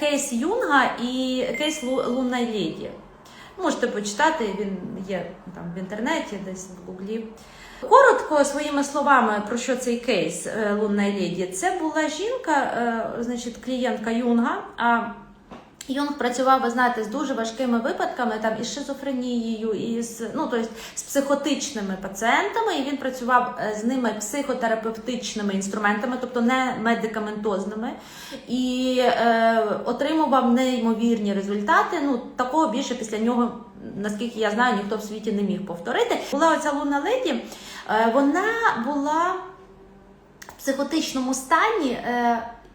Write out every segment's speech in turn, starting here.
кейс Юнга і кейс Лу- Лунна Леді. Можете почитати, він є там в інтернеті, десь в гуглі. Коротко своїми словами про що цей кейс Лунної Лунна Леді. Це була жінка, е, значить, клієнтка Юнга. А Юнг працював, ви знаєте, з дуже важкими випадками, там із шизофренією, і з, ну, тобто, з психотичними пацієнтами, і він працював е, з ними психотерапевтичними інструментами, тобто не медикаментозними, і е, отримував неймовірні результати. Ну, такого більше після нього, наскільки я знаю, ніхто в світі не міг повторити. Була оця луна леді, е, вона була в психотичному стані.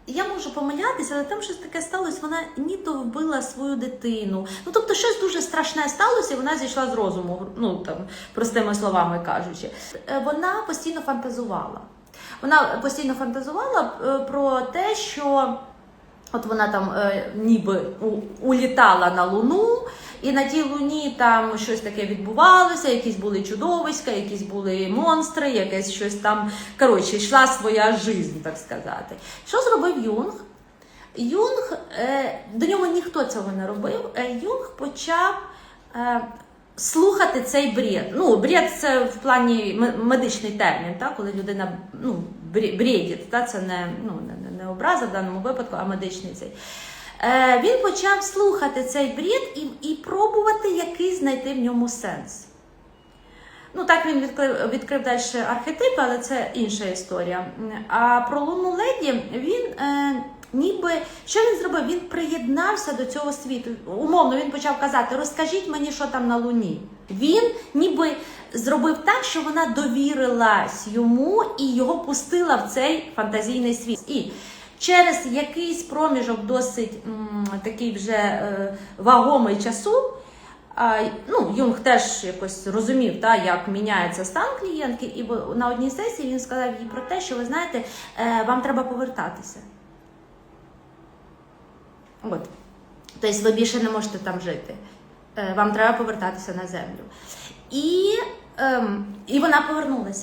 Я можу помилятися, але там щось таке сталося. Вона ні то вбила свою дитину. Ну тобто, щось дуже страшне сталося, і вона зійшла з розуму. Ну там простими словами кажучи. Е, Вона постійно фантазувала. Вона постійно фантазувала е, про те, що От вона там е, ніби улітала на Луну, і на тій луні там щось таке відбувалося, якісь були чудовиська, якісь були монстри, якесь щось там. Коротше, йшла своя жизнь, так сказати. Що зробив Юнг? Юнг, е, до нього ніхто цього не робив. Е, Юнг почав е, слухати цей бред. Ну, бред це в плані медичний термін, так? коли людина ну, бредить, та? це не, ну, не- не образа в даному випадку, а медичний цей. Е, він почав слухати цей бред і, і пробувати якийсь знайти в ньому сенс. Ну, так він відкрив, відкрив далі архетипи, але це інша історія. А про Луну Леді він е, ніби що він зробив? Він приєднався до цього світу. Умовно, він почав казати: розкажіть мені, що там на Луні. Він ніби зробив так, що вона довірилась йому і його пустила в цей фантазійний світ. І через якийсь проміжок досить м, такий вже е, вагомий часу. А, ну, Юнг теж якось розумів, та, як міняється стан клієнтки, і на одній сесії він сказав їй про те, що ви знаєте, е, вам треба повертатися. От. Тобто ви більше не можете там жити. Е, Вам треба повертатися на землю. І, ем, і вона повернулася.